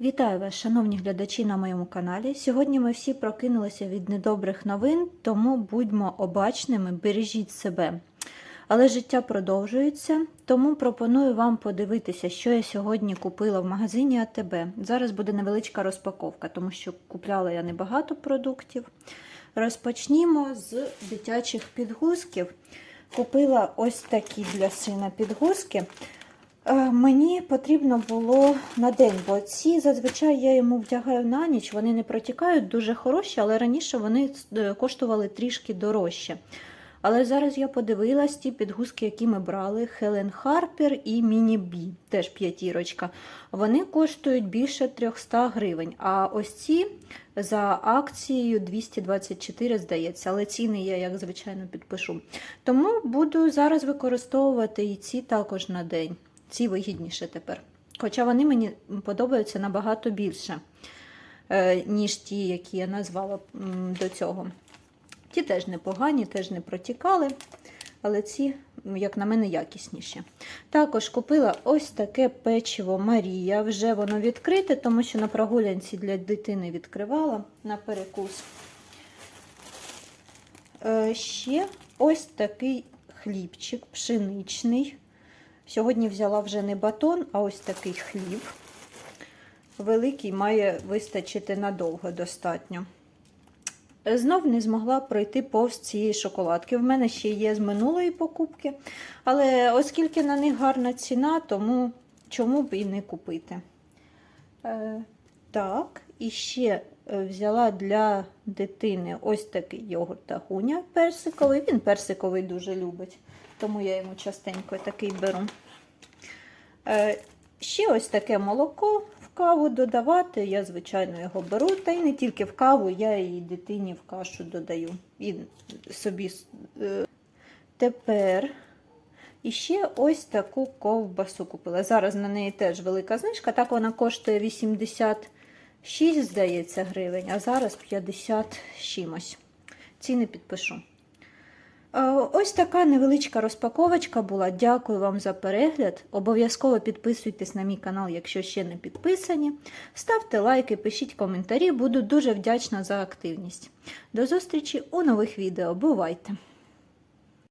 Вітаю вас, шановні глядачі на моєму каналі. Сьогодні ми всі прокинулися від недобрих новин, тому будьмо обачними, бережіть себе. Але життя продовжується, тому пропоную вам подивитися, що я сьогодні купила в магазині АТБ. Зараз буде невеличка розпаковка, тому що купляла я небагато продуктів. Розпочнімо з дитячих підгузків. Купила ось такі для сина підгузки. Е, Мені потрібно було на день, бо ці зазвичай я йому вдягаю на ніч, вони не протікають, дуже хороші, але раніше вони е, коштували трішки дорожче. Але зараз я подивилась ті підгузки, які ми брали: Хелен Харпер і Міні Бі, теж п'ятірочка. Вони коштують більше 300 гривень. А ось ці за акцією 224, здається, але ціни я, як звичайно, підпишу. Тому буду зараз використовувати і ці також на день. Ці вигідніше тепер. Хоча вони мені подобаються набагато більше, е, ніж ті, які я назвала до цього. Ті теж непогані, теж не протікали, але ці, як на мене, якісніші. Також купила ось таке печиво Марія. Вже воно відкрите, тому що на прогулянці для дитини відкривала на перекус. Е, Ще ось такий хлібчик пшеничний. Сьогодні взяла вже не батон, а ось такий хліб. Великий має вистачити надовго достатньо. Знов не змогла пройти повз цієї шоколадки. В мене ще є з минулої покупки, але оскільки на них гарна ціна, тому чому б і не купити. Е, так, і ще е, взяла для дитини ось такий йогурт тагуня персиковий. Він персиковий дуже любить, тому я йому частенько такий беру. Е, ще ось таке молоко в каву додавати. Я, звичайно, його беру. Та й не тільки в каву, я і дитині в кашу додаю. І собі. Е, Тепер і ще ось таку ковбасу купила. Зараз на неї теж велика знижка. Так вона коштує 86, здається, гривень, а зараз 50 з чимось. Ціни підпишу. Е, Ось така невеличка розпаковочка була. Дякую вам за перегляд. Обов'язково підписуйтесь на мій канал, якщо ще не підписані. Ставте лайки, пишіть коментарі, буду дуже вдячна за активність. До зустрічі у нових відео. Бувайте!